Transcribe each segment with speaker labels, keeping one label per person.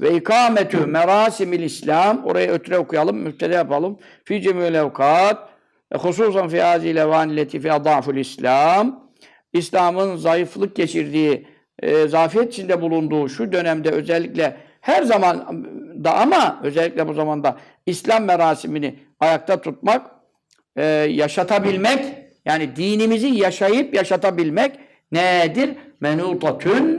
Speaker 1: ve ikametü merasimil İslam oraya ötüre okuyalım, müftede yapalım. Fi cemil evkat ve hususan fi hazil evanilleti fi adaful İslam İslam'ın zayıflık geçirdiği, e, zafiyet içinde bulunduğu şu dönemde özellikle her zaman da ama özellikle bu zamanda İslam merasimini ayakta tutmak, e, yaşatabilmek, yani dinimizi yaşayıp yaşatabilmek nedir? Menutatün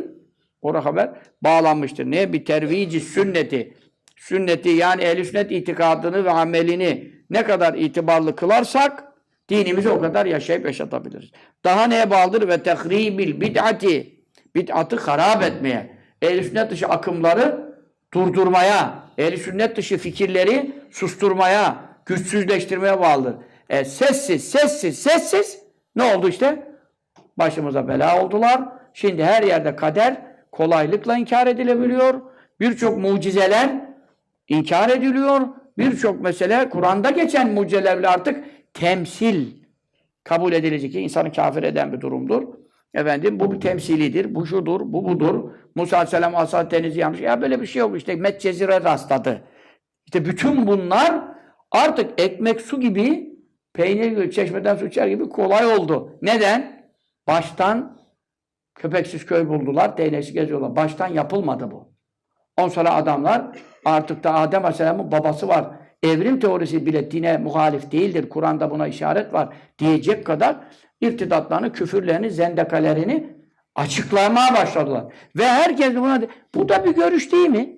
Speaker 1: Orada haber bağlanmıştır. Ne? Bir tervici sünneti. Sünneti yani ehl sünnet itikadını ve amelini ne kadar itibarlı kılarsak dinimizi o kadar yaşayıp yaşatabiliriz. Daha neye bağlıdır? Ve tehribil bid'ati. Bid'atı harap etmeye. ehl sünnet dışı akımları durdurmaya, ehl sünnet dışı fikirleri susturmaya, güçsüzleştirmeye bağlıdır. E, sessiz, sessiz, sessiz ne oldu işte? Başımıza bela oldular. Şimdi her yerde kader kolaylıkla inkar edilebiliyor. Birçok mucizeler inkar ediliyor. Birçok mesele Kur'an'da geçen mucizelerle artık temsil kabul edilecek ki insanı kafir eden bir durumdur. Efendim bu bir temsilidir, bu şudur, bu budur. Musa Aleyhisselam asad denizi yanmış. Ya böyle bir şey yok işte Medcezire rastladı. İşte bütün bunlar artık ekmek su gibi, peynir gibi, çeşmeden su içer gibi kolay oldu. Neden? Baştan köpeksiz köy buldular, değneksiz geziyorlar. Baştan yapılmadı bu. On sonra adamlar artık da Adem Aleyhisselam'ın babası var. Evrim teorisi bile dine muhalif değildir. Kur'an'da buna işaret var diyecek kadar irtidatlarını, küfürlerini, zendekalerini açıklamaya başladılar. Ve herkes buna de- bu da bir görüş değil mi?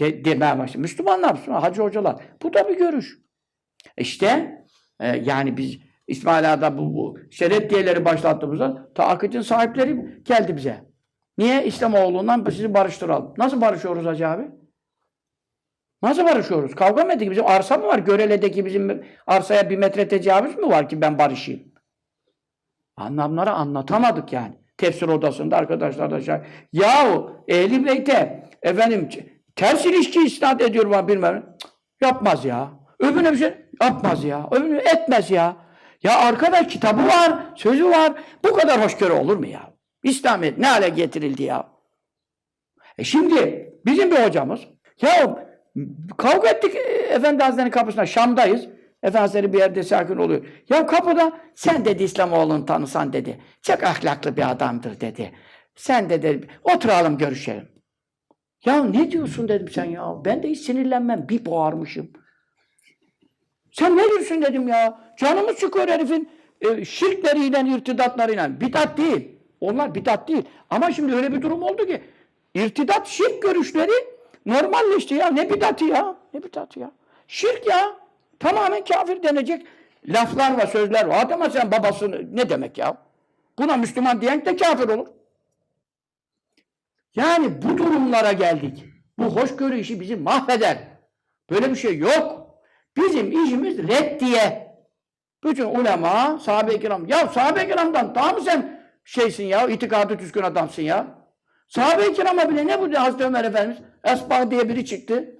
Speaker 1: De, demeye başladı. Müslümanlar, Müslüman, hacı hocalar. Bu da bir görüş. İşte e, yani biz İsmail Ağa'da bu, bu şereddiyeleri başlattığımızda ta akıtın sahipleri geldi bize. Niye? İslamoğlu'ndan sizi barıştıralım. Nasıl barışıyoruz Hacı abi? Nasıl barışıyoruz? Kavga mı ettik? Bizim arsa mı var? Görele'deki bizim arsaya bir metre tecavüz mü var ki ben barışayım? Anlamları anlatamadık yani. Tefsir odasında arkadaşlar da şey. Yahu Ehli Beyt'e efendim ters ilişki isnat ediyor bana bilmem. Cık, Yapmaz ya. Öbürüne bir şey yapmaz ya. Öbürüne etmez ya. Ya arkadaş kitabı var, sözü var. Bu kadar hoşgörü olur mu ya? İslamiyet ne hale getirildi ya? E şimdi bizim bir hocamız ya kavga ettik e, Efendi Hazretleri'nin kapısına Şam'dayız. Efendi bir yerde sakin oluyor. Ya kapıda sen dedi İslamoğlu'nu tanısan dedi. Çok ahlaklı bir adamdır dedi. Sen dedi oturalım görüşelim. Ya ne diyorsun dedim sen ya. Ben de hiç sinirlenmem. Bir bağırmışım. Sen ne diyorsun dedim ya. Canımız çıkıyor herifin e, şirkleriyle, irtidatlarıyla. Bidat değil. Onlar bidat değil. Ama şimdi öyle bir durum oldu ki irtidat, şirk görüşleri normalleşti ya. Ne bidatı ya? Ne bidatı ya? Şirk ya. Tamamen kafir denecek laflar ve sözler var. Adama sen babasını ne demek ya? Buna Müslüman diyen de kafir olur. Yani bu durumlara geldik. Bu hoşgörü işi bizi mahveder. Böyle bir şey yok. Bizim işimiz reddiye. Bütün ulema, sahabe-i kiram. Ya sahabe-i kiramdan daha mı sen şeysin ya, itikadı düzgün adamsın ya? Sahabe-i kirama bile ne bu Hazreti Ömer Efendimiz? Esbah diye biri çıktı.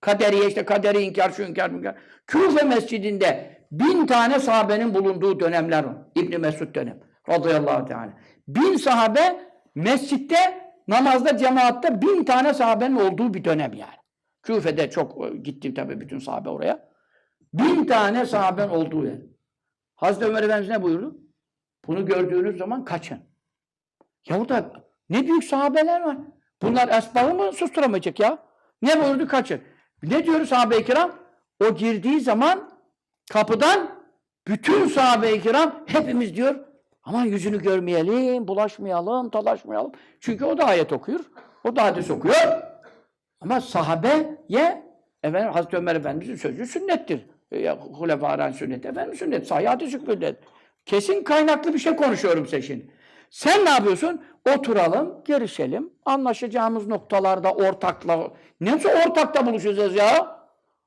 Speaker 1: Kaderiye işte kaderi inkar, şu inkar, inkar. Küfe mescidinde bin tane sahabenin bulunduğu dönemler. İbni Mesud dönem. Radıyallahu teala. Bin sahabe mescitte, namazda, cemaatte bin tane sahabenin olduğu bir dönem yani. Küfe'de çok e, gitti tabii bütün sahabe oraya. Bin tane sahaben olduğu yer. Hazreti Ömer Efendimiz ne buyurdu? Bunu gördüğünüz zaman kaçın. Ya burada ne büyük sahabeler var. Bunlar esbabı mı susturamayacak ya? Ne buyurdu? Kaçın. Ne diyor sahabe-i kiram? O girdiği zaman kapıdan bütün sahabe-i kiram hepimiz diyor aman yüzünü görmeyelim, bulaşmayalım, talaşmayalım. Çünkü o da ayet okuyor. O da hadis okuyor. Ama sahabeye efendim Hazreti Ömer Efendimiz'in sözü sünnettir. E, Ya Hulefa'nın sünneti efendim sünnet. Hadis hükmünde. Kesin kaynaklı bir şey konuşuyorum size şimdi. Sen ne yapıyorsun? Oturalım, görüşelim. Anlaşacağımız noktalarda ortakla... Nasıl ortakta buluşacağız ya?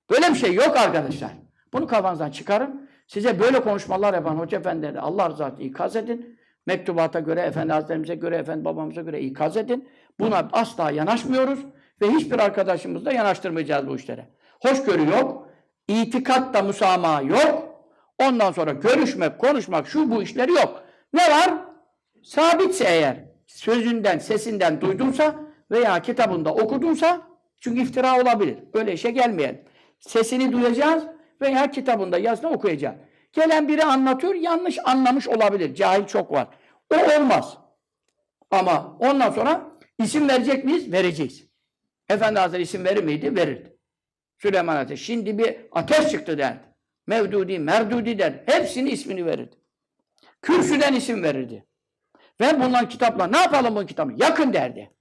Speaker 1: Böyle bir şey yok arkadaşlar. Bunu kafanızdan çıkarın. Size böyle konuşmalar yapan hoca efendileri Allah rızası ikaz edin. Mektubata göre, Efendi Hazretlerimize göre, Efendi babamıza göre ikaz edin. Buna asla yanaşmıyoruz ve hiçbir arkadaşımızı da yanaştırmayacağız bu işlere. Hoşgörü yok, itikatta musamaha yok. Ondan sonra görüşmek, konuşmak, şu bu işleri yok. Ne var? Sabitse eğer, sözünden, sesinden duydunsa, veya kitabında okudunsa çünkü iftira olabilir. Böyle işe gelmeyelim. Sesini duyacağız veya kitabında yazını okuyacağız. Gelen biri anlatıyor, yanlış anlamış olabilir. Cahil çok var. O olmaz. Ama ondan sonra isim verecek miyiz? Vereceğiz. Efendi Hazretleri isim verir miydi? Verirdi. Süleyman Ateş. Şimdi bir ateş çıktı derdi. Mevdudi, Merdudi der. Hepsinin ismini verirdi. Kürsüden isim verirdi. Ve bundan kitapla ne yapalım bu kitabı? Yakın derdi.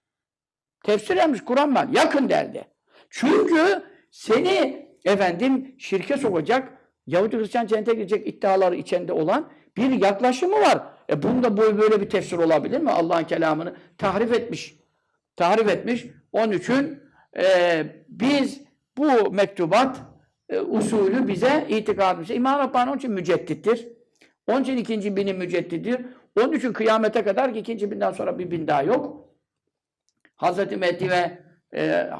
Speaker 1: Tefsir yapmış Kur'an var. Yakın derdi. Çünkü seni efendim şirke sokacak, Yahudi Hristiyan cennete girecek iddiaları içinde olan bir yaklaşımı var. E bunda bu böyle bir tefsir olabilir mi? Allah'ın kelamını tahrif etmiş. Tahrif etmiş. Onun için e, biz bu mektubat e, usulü bize itikadımız. İmam Rabbani onun için müceddittir. Onun için ikinci binin müceddidir. Onun için kıyamete kadar ki ikinci binden sonra bir bin daha yok. Hazreti Mehdi ve e,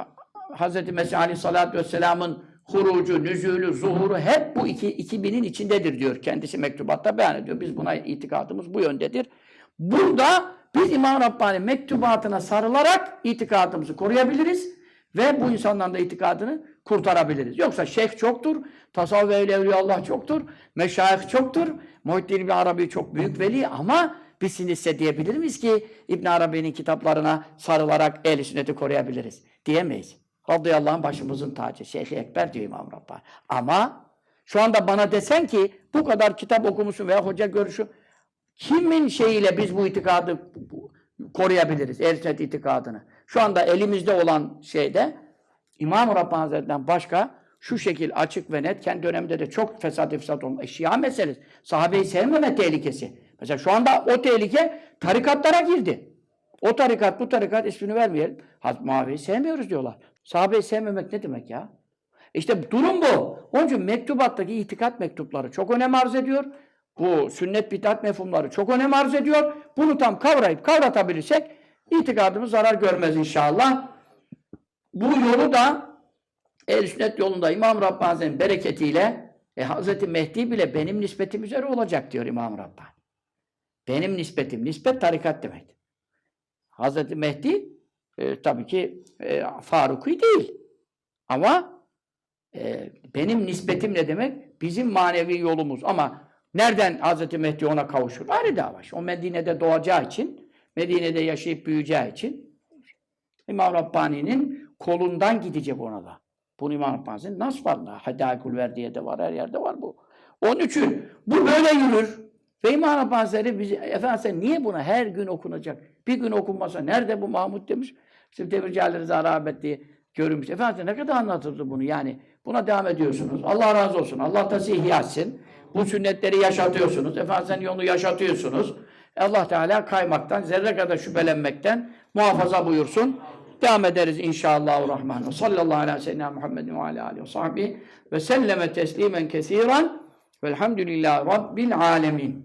Speaker 1: Hazreti Mesih Aleyhisselatü Vesselam'ın hurucu, nüzulü, zuhuru hep bu iki, iki binin içindedir diyor. Kendisi mektubatta beyan ediyor. Biz buna itikadımız bu yöndedir. Burada biz İmam Rabbani mektubatına sarılarak itikadımızı koruyabiliriz ve bu insanların da itikadını kurtarabiliriz. Yoksa şeyh çoktur, tasavvuf ehli evliyaullah çoktur, meşayih çoktur, Muhittin İbn Arabi çok büyük veli ama biz şimdi diyebilir miyiz ki İbn Arabi'nin kitaplarına sarılarak ehl sünneti koruyabiliriz? Diyemeyiz. Radıyallahu anh başımızın tacı. Şeyh Ekber diyor İmam Rabbani. Ama şu anda bana desen ki bu kadar kitap okumuşsun veya hoca görüşü kimin şeyiyle biz bu itikadı koruyabiliriz? Ehl sünnet itikadını. Şu anda elimizde olan şeyde İmam-ı Rabbani Hazretleri'nden başka şu şekil açık ve net kendi döneminde de çok fesat ifsat olma. E, meselesi. Sahabeyi sevmeme tehlikesi. Mesela şu anda o tehlike tarikatlara girdi. O tarikat bu tarikat ismini vermeyelim. Hazreti Muaviye'yi sevmiyoruz diyorlar. Sahabeyi sevmemek ne demek ya? İşte durum bu. Onun için mektubattaki itikat mektupları çok önem arz ediyor. Bu sünnet bidat mefhumları çok önem arz ediyor. Bunu tam kavrayıp kavratabilirsek itikadımız zarar görmez inşallah. Bu yolu da ehl sünnet yolunda İmam Rabbani Hazretleri'nin bereketiyle e, Hazreti Mehdi bile benim nispetim üzere olacak diyor İmam Rabbani. Benim nispetim. Nispet tarikat demek. Hazreti Mehdi e, tabii ki e, Faruki değil. Ama e, benim nispetim ne demek? Bizim manevi yolumuz. Ama nereden Hazreti Mehdi ona kavuşur? Ayrı dava. O Medine'de doğacağı için, Medine'de yaşayıp büyüyeceği için İmam Rabbani'nin kolundan gidecek ona da. Bunu İmam Rabbani'nin nas var da. Hadâikul Verdiye de var, her yerde var bu. Onun için bu böyle yürür. Ve İmam Rabbani bizi, efendim sen niye buna her gün okunacak? Bir gün okunmasa nerede bu Mahmud demiş. İşte Demirci Ali Rıza görünmüş. Efendim ne kadar anlatırdı bunu yani. Buna devam ediyorsunuz. Allah razı olsun. Allah da sizi ihya etsin. Bu sünnetleri yaşatıyorsunuz. Efendim sen yolunu yaşatıyorsunuz. Allah Teala kaymaktan, zerre kadar şüphelenmekten muhafaza buyursun. Devam ederiz inşallah. Rahman. Sallallahu aleyhi ve sellem Muhammedin ve aleyhi ve sahbihi ve selleme teslimen kesiren velhamdülillahi rabbil alemin.